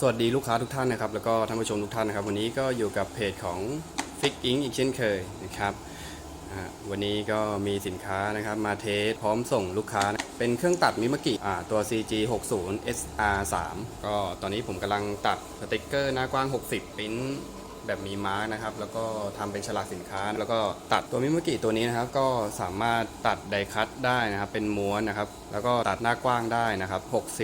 สวัสดีลูกค้าทุกท่านนะครับ แล้วก็ท่านผู้ชมทุกท่านนะครับ วันนี้ก็อยู่กับเพจของ Fix Ink อีกเช่นเคยนะครับวันนี้ก็มีสินค้านะครับมาเทสพร้อมส่งลูกค้า เป็นเครื่องตัดมิมกิตัว CG 60 SR 3ก็ตอนนี้ผมกำลังตัดสติกเกอร์หน้ากว้าง 60 ปิ้น แบบมีมาร์กนะครับ แล้วก็ทำเป็นฉลากสินค้า แล้วก็ตัดตัวมิม a กิตัวนี้นะครับ ก็สามารถตัดไดคัตได้นะครับ เป็นม้วนนะครับ แล้วก็ตัดหน้ากว้างได้นะครับ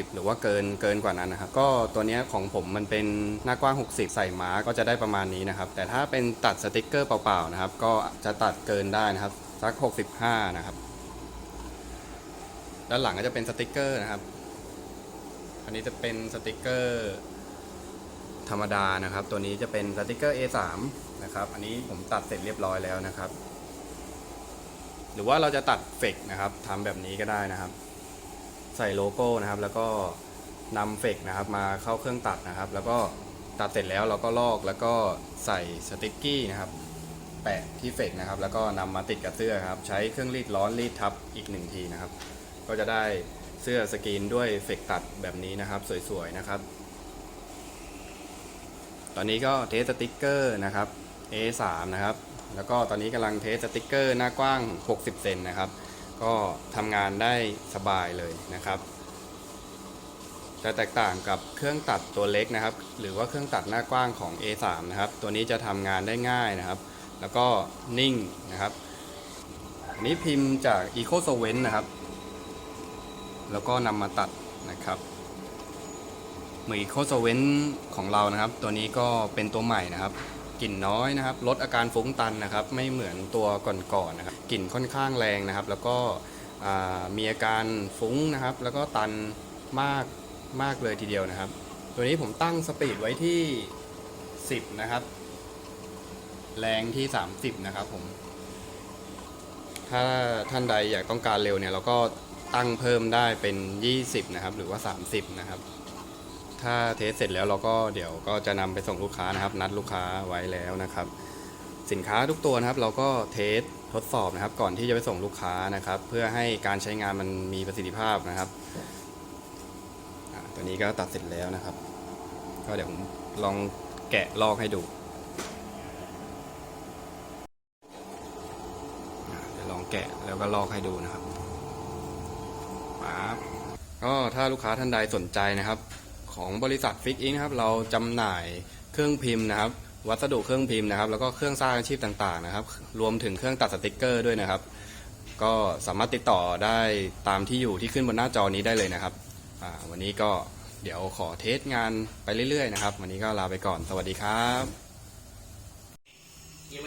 60 หรือว่าเกินเกินกว่านั้นนะครับ ก็ตัวนี้ของผมมันเป็นหน้ากว้าง 60 ใส่มาร์กก็จะได้ประมาณนี้นะครับ แต่ถ้าเป็นตัดสติกเกอร์เปล่าๆนะครับ ก็จะตัดเกินได้นะครับ สัก 65 นะครับ ด้านหลังก็จะเป็นสติกเกอร์นะครับ อันนี้จะเป็นสติกเกอร์ ธรรมดานะครับ ตัวนี้จะเป็นสติกเกอร์ A3 นะครับ อันนี้ผมตัดเสร็จเรียบร้อยแล้วนะครับ หรือว่าเราจะตัดเฟกนะครับทำแบบนี้ก็ได้นะครับ ใส่โลโก้นะครับ แล้วก็นำเฟกนะครับ มาเข้าเครื่องตัดนะครับ แล้วก็ตัดเสร็จแล้วเราก็ลอกแล้วก็ใส่สติกกี้นะครับแปะที่เฟกนะครับ แล้วก็นำมาติดกับเสื้อครับ ใช้เครื่องรีดร้อนรีดทับอีกหนึ่งทีนะครับ ก็จะได้เสื้อสกรีนด้วยเฟกตัดแบบนี้นะครับ สวยๆนะครับ อนนี้ก็เทสสติ๊กเกอร์นะครับ A3 นะครับ แล้วก็ตอนนี้กำลังเทสสติ๊กเกอร์หน้ากว้าง 60 เซนนะครับ ก็ทำงานได้สบายเลยนะครับ จะแตกต่างกับเครื่องตัดตัวเล็กนะครับ หรือว่าเครื่องตัดหน้ากว้างของ A3 นะครับ ตัวนี้จะทำงานได้ง่ายนะครับ แล้วก็นิ่งนะครับอันนี้พิมพ์จาก Eco s o v e n t นะครับ แล้วก็นำมาตัดนะครับ เหมือน Eco s o v e n t ของเรานะครับ ตัวนี้ก็เป็นตัวใหม่นะครับกลิ่นน้อยนะครับ ลดอาการฟุ้งตันนะครับ ไม่เหมือนตัวก่อนๆนนะครับกลิ่นค่อนข้างแรงนะครับ แล้วก็มีอาการฟุ้งนะครับ แล้วก็ตันมากมากเลยทีเดียวนะครับ ตัวนี้ผมตั้งสปีดไว้ที่ 10 นะครับ แรงที่ 30 นะครับผม ถ้าท่านใดอยากต้องการเร็วเนี่ย เราก็ตั้งเพิ่มได้เป็น 20 นะครับ หรือว่า 30 นะครับ ถ้าเทสเสร็จแล้วเราก็เดี๋ยวก็จะนำไปส่งลูกค้านะครับ นัดลูกค้าไว้แล้วนะครับ สินค้าทุกตัวนะครับ เราก็เทสทดสอบนะครับ ก่อนที่จะไปส่งลูกค้านะครับ เพื่อให้การใช้งานมันมีประสิทธิภาพนะครับตัวนี้ก็ตัดเสร็จแล้วนะครับ ก็เดี๋ยวผมลองแกะลอกให้ดูเดี๋ยวลองแกะแล้วก็ลอกให้ดูนะครับปั๊บก็ถ้าลูกค้าท่านใดสนใจนะครับ ของบริษัทฟิกอิงครับเราจำหน่ายเครื่องพิมพ์นะครับ วัสดุเครื่องพิมพ์นะครับ แล้วก็เครื่องสร้างอาชีพต่างๆนะครับ รวมถึงเครื่องตัดสติกเกอร์ด้วยนะครับ ก็สามารถติดต่อได้ตามที่อยู่ที่ขึ้นบนหน้าจอนี้ได้เลยนะครับวันนี้ก็เดี๋ยวขอเทสงานไปเรื่อยๆนะครับ วันนี้ก็ลาไปก่อนสวัสดีครับ